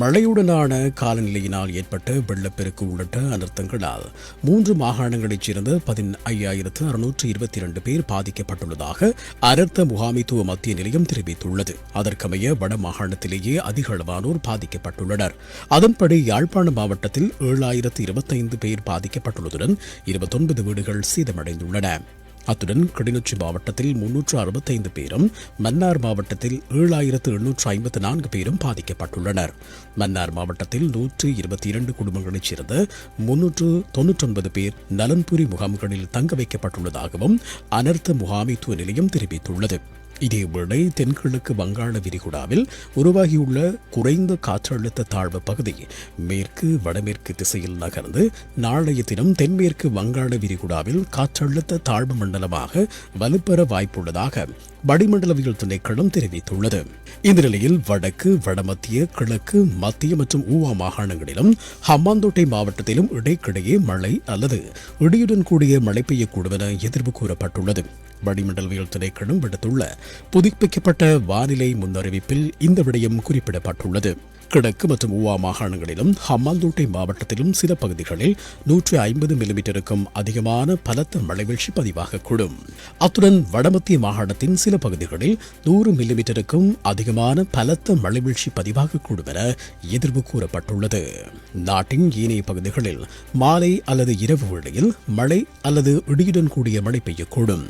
மழையுடனான காலநிலையினால் ஏற்பட்ட வெள்ளப்பெருக்கு உள்ளிட்ட அனர்த்தங்களால் மூன்று மாகாணங்களைச் சேர்ந்த பதின் ஐயாயிரத்து அறுநூற்று இருபத்தி இரண்டு பேர் பாதிக்கப்பட்டுள்ளதாக அனர்த்த முகாமைத்துவ மத்திய நிலையம் தெரிவித்துள்ளது. அதற்கமைய வட மாகாணத்திலேயே அதிக அளவானோர் பாதிக்கப்பட்டுள்ளனர். அதன்படி யாழ்ப்பாண மாவட்டத்தில் ஏழாயிரத்து இருபத்தைந்து பேர் பாதிக்கப்பட்டுள்ளதுடன் இருபத்தொன்பது வீடுகள் சேதமடைந்துள்ளன. அத்துடன் கிளிநொச்சி மாவட்டத்தில் முன்னூற்று அறுபத்தைந்து பேரும் மன்னார் மாவட்டத்தில் ஏழாயிரத்து எண்ணூற்று ஐம்பத்து நான்கு பேரும் பாதிக்கப்பட்டுள்ளனர். மன்னார் மாவட்டத்தில் நூற்று இருபத்தி இரண்டு குடும்பங்களைச் சேர்ந்த முன்னூற்று தொன்னூற்றொன்பது பேர் நலன்புரி முகாம்களில் தங்க வைக்கப்பட்டுள்ளதாகவும் அனர்த்த முகாமைத்துவ நிலையம் தெரிவித்துள்ளது. இதேவேளை தென்கிழக்கு வங்காள விரிகுடாவில் உருவாகியுள்ள குறைந்த காற்றழுத்த தாழ்வு பகுதி மேற்கு வடமேற்கு திசையில் நகர்ந்து நாளைய தினம் தென்மேற்கு வங்காள விரிகுடாவில் காற்றழுத்த தாழ்வு மண்டலமாக வலுப்பெற வாய்ப்புள்ளதாக வடிமண்டலவியல் திணைக்களம் தெரிவித்துள்ளது. இந்த நிலையில் வடக்கு வடமத்திய கிழக்கு மத்திய மற்றும் ஊவா மாகாணங்களிலும் ஹம்மாந்தோட்டை மாவட்டத்திலும் இடைக்கிடையே மழை அல்லது இடியுடன் கூடிய மழை பெய்யக்கூடும் என எதிர்வு கூறப்பட்டுள்ளது. வளிமண்டலவியல் திணைக்களம் விடுத்துள்ள புதுப்பிக்கப்பட்ட வானிலை முன்னறிவிப்பில் இந்த விடயம் குறிப்பிடப்பட்டுள்ளது. கிழக்கு மற்றும் ஊவா மாகாணங்களிலும் ஹம்மாந்தோட்டை மாவட்டத்திலும் சில பகுதிகளில் நூற்றி ஐம்பது மில்லிமீட்டருக்கும் அதிகமான பலத்த மழைவீழ்ச்சி பதிவாகக்கூடும் அத்துடன் வடமத்திய மாகாணத்தின் சில பகுதிகளில் நூறு மில்லிமீட்டருக்கும் அதிகமான பலத்த மழைவீழ்ச்சி பதிவாகக்கூடும் என எதிர்வு கூறப்பட்டுள்ளது. நாட்டின் ஏனைய பகுதிகளில் மாலை அல்லது இரவு வேளையில் மழை அல்லது இடியுடன் கூடிய மழை பெய்யக்கூடும்.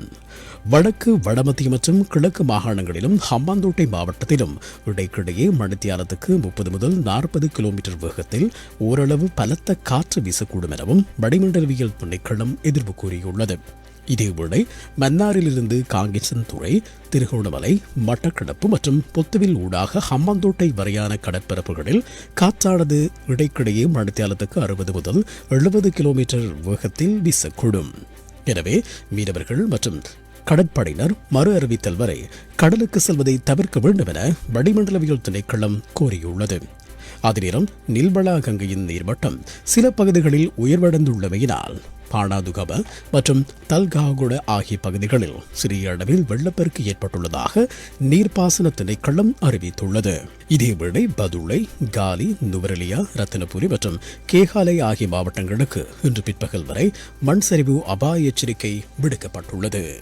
வடக்கு வடமத்திய மற்றும் கிழக்கு மாகாணங்களிலும் ஹம்பாந்தோட்டை மாவட்டத்திலும் இடைக்கிடையே மணித்தியாலத்துக்கு முப்பது முதல் நாற்பது கிலோமீட்டர் வேகத்தில் ஓரளவு பலத்த காற்று வீசக்கூடும் எனவும் வடிமண்டலவியல் திணைக்களம் எதிர்ப்பு கூறியுள்ளது. இதேவேளை மன்னாரிலிருந்து காங்கேசன் துறை திருகோணமலை மட்டக்களப்பு மற்றும் பொத்துவில் ஊடாக ஹம்மாந்தோட்டை வரையான கடற்பரப்புகளில் காற்றானது இடைக்கிடையே மணித்தியாலத்துக்கு அறுபது முதல் எழுபது கிலோமீட்டர் வேகத்தில் வீசக்கூடும். எனவே மீனவர்கள் மற்றும் கடற்படையினர் மறு அறிவித்தல் வரை கடலுக்கு செல்வதை தவிர்க்க வேண்டும் என வளிமண்டலவியல் திணைக்களம் கோரியுள்ளது. அதிநேரம் நில்வளா நில்பலா கங்கையின் நீர்மட்டம் சில பகுதிகளில் உயர்வடைந்துள்ளமையினால் பாணாதுகப மற்றும் தல்காகுட ஆகிய பகுதிகளில் சிறிய அளவில் வெள்ளப்பெருக்கு ஏற்பட்டுள்ளதாக நீர்ப்பாசன திணைக்களம் அறிவித்துள்ளது. இதேவேளை பதுளை காலி நுவரெலியா ரத்தினபுரி மற்றும் கேகாலை ஆகிய மாவட்டங்களுக்கு இன்று பிற்பகல் வரை மண் சரிவு அபாய எச்சரிக்கை விடுக்கப்பட்டுள்ளது.